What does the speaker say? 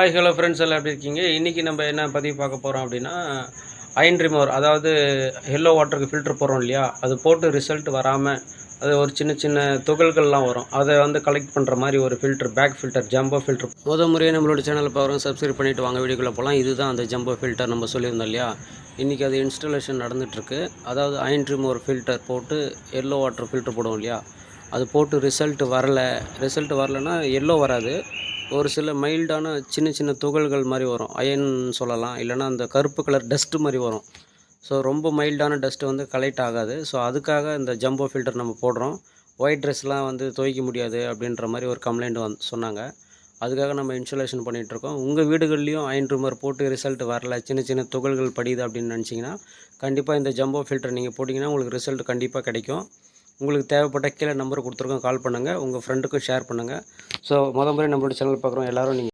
Hi hello friends எல்லாம் எப்படி இருக்கீங்க? இன்றைக்கி நம்ம என்ன பதிவு பார்க்க போகிறோம் அப்படின்னா அயன் ரிமோவர் அதாவது எல்லோ வாட்டருக்கு ஃபில்டர் போகிறோம் இல்லையா? அது போட்டு ரிசல்ட் வராமல் அது ஒரு சின்ன சின்ன துகள்கள்லாம் வரும். அதை வந்து கலெக்ட் பண்ணுற மாதிரி ஒரு filter bag filter jumbo filter முத முறையே நம்மளோட சேனலை பார்க்குறோம் சப்ஸ்கிரைப் பண்ணிவிட்டு வாங்க வீடியோக்குள்ளே போகலாம். இதுதான் அந்த ஜம்போ ஃபில்டர் நம்ம சொல்லியிருந்தோம் இல்லையா? இன்றைக்கி அது இன்ஸ்டாலேஷன் நடந்துகிட்ருக்கு அதாவது அயன் ரிமோவர் ஃபில்டர் போட்டு எல்லோ வாட்டர் ஃபில்டர் போடுவோம் இல்லையா? அது போட்டு ரிசல்ட் வரல. ரிசல்ட் வரலன்னா எல்லோ வராது. ஒரு சில மைல்டான சின்ன சின்ன துகள்கள் மாதிரி வரும். அயன் சொல்லலாம். இல்லைன்னா அந்த கருப்பு கலர் டஸ்ட்டு மாதிரி வரும். ஸோ ரொம்ப மைல்டான டஸ்ட்டு வந்து கலெக்ட் ஆகாது. ஸோ அதுக்காக இந்த ஜம்போ ஃபில்டர் நம்ம போடுறோம். ஒயிட் ட்ரெஸ்லாம் வந்து துவைக்க முடியாது அப்படின்ற மாதிரி ஒரு கம்ப்ளைண்ட் வந்து சொன்னாங்க. அதுக்காக நம்ம இன்சுலேஷன் பண்ணிகிட்ருக்கோம் உங்கள் வீடுகள்லேயும் அயன் ரிமர் போட்டு ரிசல்ட் வரல. சின்ன சின்ன துகள்கள் படியுது அப்படின்னு நினச்சிங்கன்னா கண்டிப்பாக இந்த ஜம்போ ஃபில்டர் நீங்கள் போட்டிங்கன்னா உங்களுக்கு ரிசல்ட் கண்டிப்பாக கிடைக்கும். உங்களுக்கு தேவைப்பட்ட கீழே நம்பர் கொடுத்துருக்கோம் கால் பண்ணுங்கள் உங்கள் ஃப்ரெண்டுக்கும் ஷேர் பண்ணுங்கள் ஸோ முத முறை நம்மளோட சேனல் பார்க்குறோம் எல்லோரும் நீங்கள்